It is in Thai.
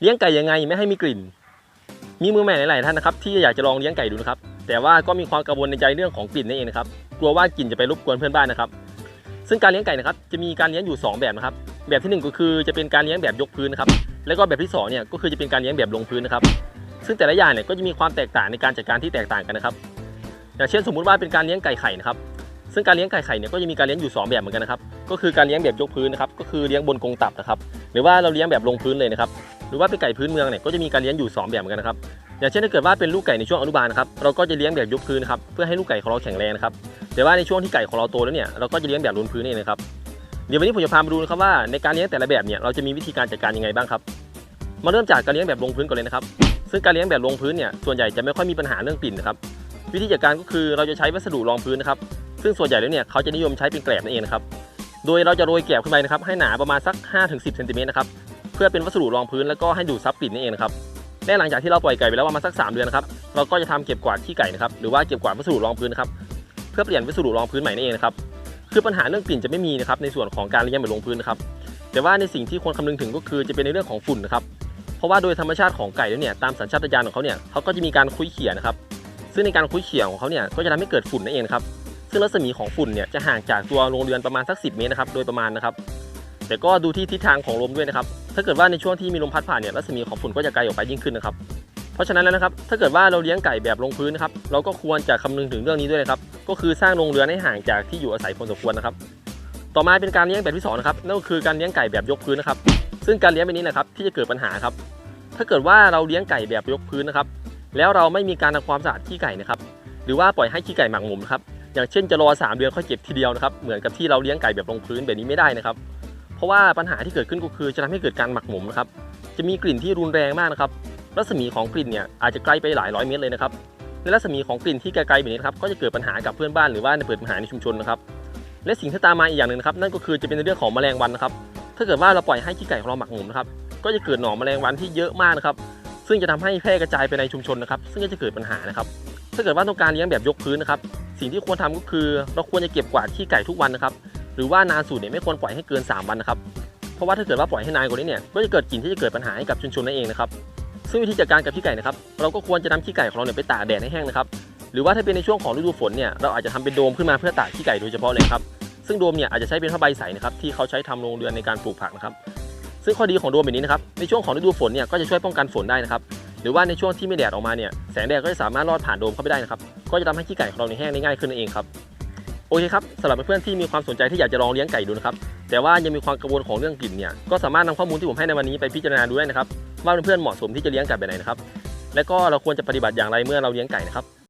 เลี้ยงไก่ยังไงไม่ให้มีกลิ่น มีมือใหม่หลายๆท่านนะครับที่อยากจะลองเลี้ยงไก่ดูนะครับ แต่ว่าก็มีความกังวลในใจเรื่องของกลิ่นนั่นเองนะครับ กลัวว่ากลิ่นจะไปรบกวนเพื่อนบ้านนะครับ ซึ่งการเลี้ยงไก่นะครับจะมีการเลี้ยงอยู่ 2 แบบนะครับ แบบที่ 1 ก็คือจะเป็นการเลี้ยงแบบยกพื้นนะครับ แล้วก็แบบที่2เนี่ยก็คือจะเป็นการเลี้ยงแบบลงพื้นนะครับ ซึ่งแต่ละอย่างเนี่ยก็จะมีความแตกต่างในการจัดการที่แตกต่างกันนะครับ อย่างเช่นสมมุติว่าเป็นการเลี้ยงไก่ไข่นะครับซึ่งการเลี้ยงไก่ไข่เนี่ยก็จะมีการเลี้ยงอยู่ 2 แบบเหมือนกันนะครับ ก็คือการเลี้ยงแบบยกพื้นนะครับ ก็คือเลี้ยงบนกรงตับนะครับ หรือว่าเราเลี้ยงแบบลงพื้นเลยนะครับ หรือว่าเป็นไก่พื้นเมืองเนี่ยก็จะมีการเลี้ยงอยู่ 2 แบบเหมือนกันนะครับอย่างเช่นถ้าเกิดว่าเป็นลูกไก่ในช่วงอนุบาลนะครับเราก็จะเลี้ยงแบบยกพื้นครับเพื่อให้ลูกไก่ของเราแข็งแรงนะครับแต่ว่าในช่วงที่ไก่ของเราโตแล้วเนี่ยเราก็จะเลี้ยงแบบลนพื้นนี่นะครับเดี๋ยววันนี้ผมจะพามาดูนะครับว่าในการเลี้ยงแต่ละแบบเนี่ยเราจะมีวิธีการจัดการยังไงบ้างครับ มาเริ่มจากการเลี้ยงแบบลงพื้นก่อนเลยนะครับ ซึ่งการเลี้ยงแบบลงพื้นเนี่ยส่วนใหญ่จะไม่ค่อยมีปัญหาเรื่องกลิ่นนะครับวิธีจัดการก็คือเราจะใช้วัสดุรองพื้นนะครับซึ่งส่วนใหญ่แล้วเนี่ยเขาจะนิยมใช้เป็นแกลบนั่นเองนะครับโดยเราจะโรยแกลบขึ้นไปนะครับให้หนาประมาณสัก 5-10เซนติเมตรนะครับ เพื่อเป็นวัสดุรองพื้นแล้วก็ให้ดูดซับกลิ่นนั่เองนะครับและหลังจากที่เราปล่อยไก่ไปแล้วประมาณสัก 3 เดือนนะครับเราก็จะทำเก็บกวาดขี้ไก่นะครับหรือว่าเก็บกวาดวัสดุรองพื้นนะครับเพื่อเปลี่ยนวัสดุรองพื้นใหม่นั่เองนะครับคือปัญหาเรื่องกลิ่นจะไม่มีนะครับในส่วนของการเลี้ยงแบบลงพื้นนะครับแต่ว่าในสิ่งที่ควรคำนึงถึงก็คือจะเป็นในเรื่องของฝุ่นนะครับเพราะว่าโดยธรรมชาติของไก่แล้วเนี่ยตามสัญชาตญาณของเขาเนี่ยเขาก็จะมีการคุยเขี่ยนะครับซึ่งในการคุยเขี่ยของเขาเนี่ยก็จะทำให้เกิดฝุ่นนั่นเองครับซึ่งรัศมีของฝุ่นเนี่ยจะห่างจากตัวโรงเรือนประมาณสัก 10 เมตรนะครับโดยประมาณนะครับ แต่ก็ดูที่ทิศทางของลมด้วยนะครับ ถ้าเกิดว่าในช่วงที่มีลมพัดผ่านเนี่ยรัศมีของฝุ่นก็จะไกลออกไปยิ่งขึ้นนะครับ เพราะฉะนั้นแล้วนะครับ ถ้าเกิดว่าเราเลี้ยงไก่แบบลงพื้นนะครับ เราก็ควรจะคำนึงถึงเรื่องนี้ด้วยนะครับ ก็คือสร้างโรงเรือนให้ห่างจากที่อยู่อาศัยพอสมควรนะครับ ต่อมาเป็นการเลี้ยงแบบที่สองนะครับ นั่นก็คือการเลี้ยงไก่แบบยกพื้นนะครับ ซึ่งการเลี้ยงแบบนี้นะครับที่จะเกิดปัญหาครับ ถ้าเกิดว่าเราเลี้ยงไก่แบบยกพื้นนะครับ แล้วเราไม่มีการทำความสะอาดขี้ไก่นะครับ หรือว่าปล่อยให้ขี้ไก่หมักหมมครับ อย่างเช่นจะรอ 3 เดือนค่อยเก็บทีเดียวนะครับ เหมือนกับที่เราเลี้ยงไก่แบบลงพื้นแบบนี้ไม่ได้นะครับเราะว่าปัญหาที่เกิดขึ้นก็คือจะทำให้เกิดการหมักหมมนะครับ จะมีกลิ่นที่รุนแรงมากนะครับ รัศมีของกลิ่นเนี่ยอาจจะไกลไปหลายร้อยเมตรเลยนะครับ ในรัศมีของกลิ่นที่ไกลๆแบบนี้นครับก็จะเกิดปัญหากับเพื่อนบ้านหรือว่าเกิดปัญหาในชุมชนนะครับ และสิ่งที่ตามมาอีกอย่างหนึ่งนะครับนั่นก็คือจะเป็นเรื่องของแมลงวันนะครับ ถ้าเกิดว่าเราปล่อยให้ขี้ไก่ของเราหมักหมมนะครับ ก็จะเกิดหนอนแมลงวันที่เยอะมากนะครับ ซึ่งจะทำให้แพร่กระจายไปในชุมชนนะครับ ซึ่งก็จะเกิดปัญหานะครับ ถ้าเกิดว่าต้องการเลี้ยงแบบยกพื้นนะครับ สิ่งที่ควรทำก็คือ เราควรจะเก็บกวาดขี้ไก่ทุกวันนะครับ หรือว่านานสุดเนี่ยไม่ควรปล่อยให้เกิน 3 วันนะครับ เพราะว่าถ้าเกิดว่าปล่อยให้นานกว่านี้เนี่ยก็จะเกิดกลิ่นที่จะเกิดปัญหาให้กับชุมชนนั่นเองนะครับซึ่งวิธีจัดการกับขี้ไก่นะครับเราก็ควรจะนำขี้ไก่ของเราเนี่ยไปตากแดดให้แห้งนะครับหรือว่าถ้าเป็นในช่วงของฤดูฝนเนี่ยเราอาจจะทำเป็นโดมขึ้นมาเพื่อตากขี้ไก่โดยเฉพาะเลยครับซึ่งโดมเนี่ยอาจจะใช้เป็นผ้าใบใสนะครับที่เขาใช้ทำโรงเรือนในการปลูกผักนะครับซึ่งข้อดีของโดมแบบนี้นะครับในช่วงของฤดูฝนเนี่ยก็จะช่วยป้องกันฝนได้นะครับหรือว่าในช่วงที่ไม่แดดออกมาเนี่ยแสงแดดก็จะสามารถลอดผ่านโดมเข้าไปได้นะครับก็จะทำให้ขี้ไก่ของเราในยแห้งได้ง่ายขึ้นนั่นเองครับ อเคครับสำหรับเพื่อนๆที่มีความสนใจที่อยากจะลองเลี้ยงไก่ดูนะครับแต่ว่ายังมีความกังวลของเรื่องกลิ่นเนี่ยก็สามารถนำข้อมูลที่ผมให้ในวันนี้ไปพิจารณาดูได้นะครับว่าเพื่อนๆเหมาะสมที่จะเลี้ยงไก่แบบไหนนะครับและก็เราควรจะปฏิบัติอย่างไรเมื่อเราเลี้ยงไก่นะครับ